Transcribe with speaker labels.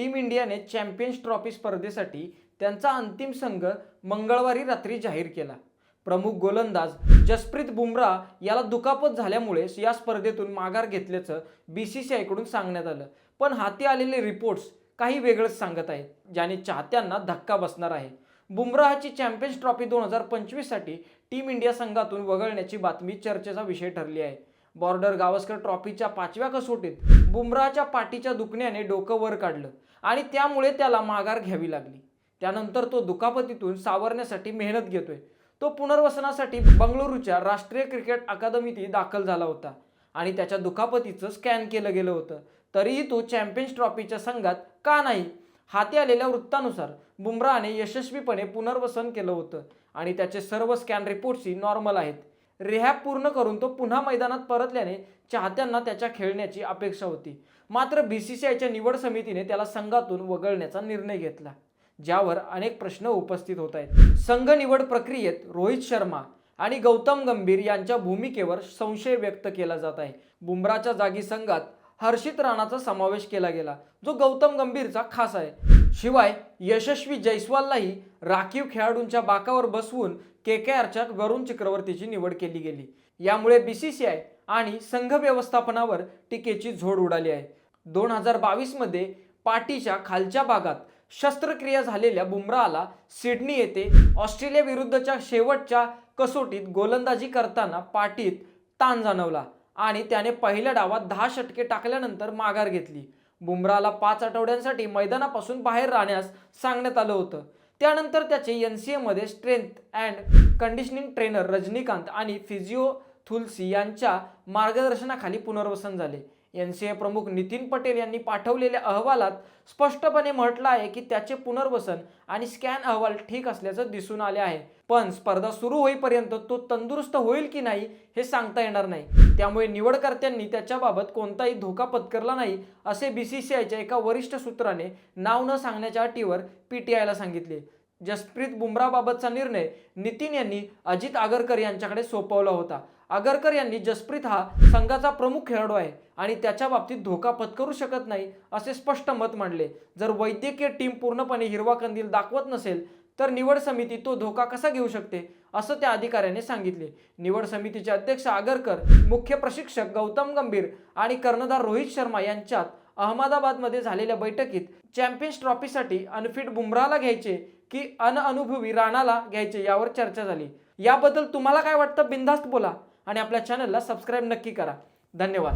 Speaker 1: Team इंडियाने champions trophy स्पर्धेसाठी त्यांचा अंतिम संघ मंगळवारी रात्री जाहीर केला. प्रमुख गोलंदाज जसप्रीत बुमराह याला दुखापत झाल्यामुळे या स्पर्धेतून माघार घेतल्याचं बी सी सी आयकडून सांगण्यात आलं. पण हाती आलेले रिपोर्ट्स काही वेगळंच सांगत आहेत ज्याने चाहत्यांना धक्का बसणार आहे. बुमराहची चॅम्पियन्स ट्रॉफी दोन हजार पंचवीससाठी टीम इंडिया संघातून वगळण्याची बातमी चर्चेचा विषय ठरली आहे. बॉर्डर गावस्कर ट्रॉफीच्या पाचव्या कसोटीत बुमराहच्या पाठीच्या दुखण्याने डोकं वर काढलं आणि त्यामुळे त्याला माघार घ्यावी लागली. त्यानंतर तो दुखापतीतून सावरण्यासाठी मेहनत घेतोय. तो पुनर्वसनासाठी बंगळुरूच्या राष्ट्रीय क्रिकेट अकादमीत दाखल झाला होता आणि त्याच्या दुखापतीचं स्कॅन केलं गेलं होतं. तरीही तो चॅम्पियन्स ट्रॉफीच्या संघात का नाही? हाती आलेल्या वृत्तानुसार बुमराहने यशस्वीपणे पुनर्वसन केलं होतं आणि त्याचे सर्व स्कॅन रिपोर्ट्सही नॉर्मल आहेत. रिहॅब पूर्ण करून तो पुन्हा मैदानात परतल्याने चाहत्यांना त्याच्या खेळण्याची अपेक्षा होती. मात्र बी सी सी आयच्या निवड समितीने त्याला संघातून वगळण्याचा निर्णय घेतला ज्यावर अनेक प्रश्न उपस्थित होत आहेत. संघ निवड प्रक्रियेत रोहित शर्मा आणि गौतम गंभीर यांच्या भूमिकेवर संशय व्यक्त केला जात आहे. बुमराच्या जागी संघात हर्षित राणाचा समावेश केला गेला जो गौतम गंभीरचा खास आहे. शिवाय यशस्वी जयस्वाललाही राखीव खेळाडूंच्या बाकावर बसवून के के आरच्या वरुण चक्रवर्तीची निवड केली गेली. यामुळे बी सी सी आय आणि संघ व्यवस्थापनावर टीकेची झोड उडाली आहे. दोन हजार बावीसमध्ये पाठीच्या खालच्या भागात शस्त्रक्रिया झालेल्या बुमराहला सिडनी येथे ऑस्ट्रेलिया विरुद्धच्या शेवटच्या कसोटीत गोलंदाजी करताना पाठीत ताण जाणवला आणि त्याने पहिल्या डावात दहा षटके टाकल्यानंतर माघार घेतली. बुमराहला पाच आठवड्यांसाठी मैदानापासून बाहेर राहण्यास सांगण्यात आलं होतं. त्यानंतर त्याचे एन सी एमध्ये strength and conditioning trainer Rajinikanth आणि फिजिओ थुलसी यांच्या मार्गदर्शनाखाली पुनर्वसन झाले. एन सी ए प्रमुख नितीन पटेल यांनी पाठवलेल्या अहवालात स्पष्टपणे म्हटलं आहे की त्याचे पुनर्वसन आणि स्कॅन अहवाल ठीक असल्याचं दिसून आले आहे. पण स्पर्धा सुरू होईपर्यंत तो तंदुरुस्त होईल की नाही हे सांगता येणार नाही. त्यामुळे निवडकर्त्यांनी त्याच्याबाबत कोणताही धोका पत्करला नाही असे बी सी सी आयच्या एका वरिष्ठ सूत्राने नाव न सांगण्याच्या अटीवर पी टी आयला सांगितले. जसप्रीत बुमराबाबतचा निर्णय नितीन यांनी अजित आगरकर यांच्याकडे सोपवला होता. आगरकर यांनी जसप्रीत हा संघाचा प्रमुख खेळाडू आहे आणि त्याच्या बाबतीत धोका पत्करू शकत नाही असे स्पष्ट मत मांडले. जर वैद्यकीय टीम पूर्णपणे हिरवा कंदील दाखवत नसेल तर निवड समिती तो धोका कसा घेऊ शकते असं त्या अधिकाऱ्याने सांगितले. निवड समितीचे अध्यक्ष आगरकर मुख्य प्रशिक्षक गौतम गंभीर आणि कर्णधार रोहित शर्मा यांच्यात अहमदाबादमध्ये झालेल्या बैठकीत चॅम्पियन्स ट्रॉफीसाठी अनफिट बुमराहला घ्यायचे की अनअनुभवी राणाला घ्यायचे यावर चर्चा झाली. याबद्दल तुम्हाला काय वाटतं? बिनधास्त बोला आणि आपल्या चॅनलला सबस्क्राईब नक्की करा. धन्यवाद.